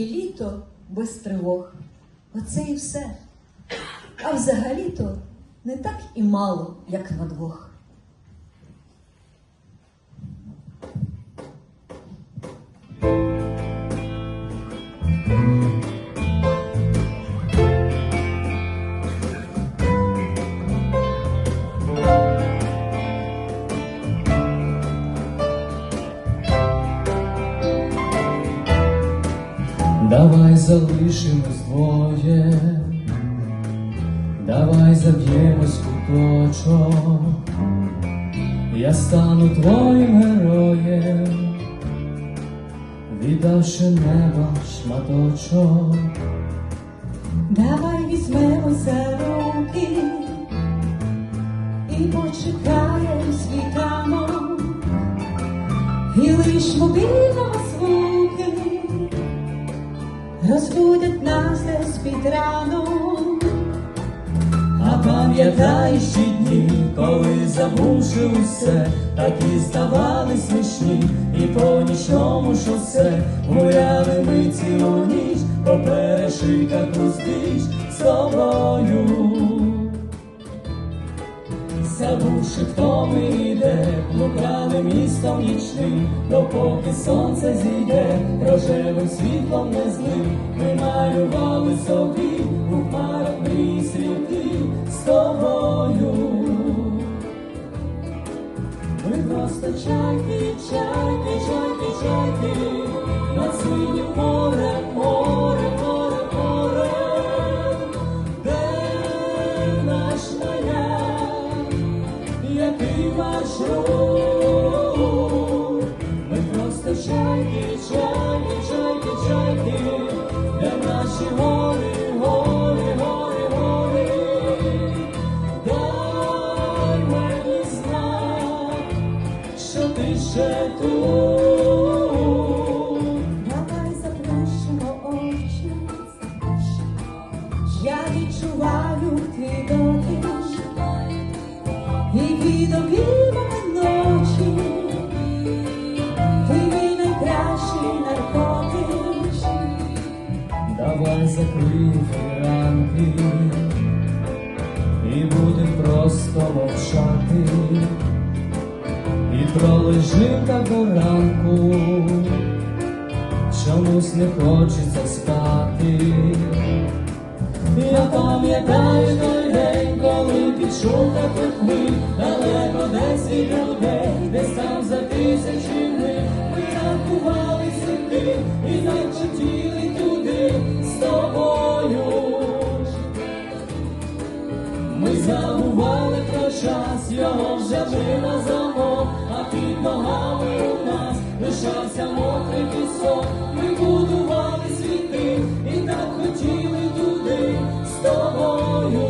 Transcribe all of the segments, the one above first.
і літо без тривог. Оце і все. А взагалі-то не так і мало, як на двох. Давай залишимось двоє, давай заб'ємось куточок, я стану твоїм героєм, віддавши небо шматочок. Давай візьмемо за руки і почекаємо світанок, і лиш мобільного розбудять нас десь під ранок. А пам'ятаєш ті дні, коли забувши усе, так і смішні, і по нічному шосе гуляли ми цілу ніч, по перешиках узбіч з тобою. Забувши, хто ми йде, блукали містом нічним, допоки сонце зійде, рожевим світлом не злим, ми малювали собі у хмарах мрій світи з тобою. Ми просто чайки, чайки, чайки, чайки, над синім море, море, море, Ми просто чайки, чайки, чайки, чайки, де наші гори, гори, гори, гори. Дай мені знак, що ти ще тут. Давай заплющимо очі, я відчуваю твій дотик, і під обіймами Давай закриємо ранки. І будем просто мовчати, і пролежим так до ранку, чомусь не хочеться спати. Я пам'ятаю той день, коли під шум ми далеко десь від людей, десь там за тисячі ми, ми рахували сюди і так хотіли час, вже на замок, а під ногами у нас лишався мокрий пісок. Ми будували світи і так хотіли туди з тобою.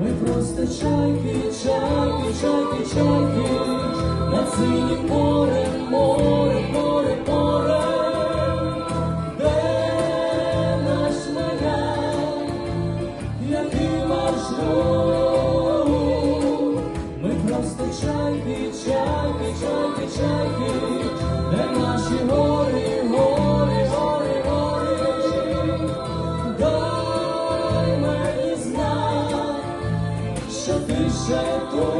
Ми просто чайки, чайки, чайки, чайки, над синім морем, море, море, ти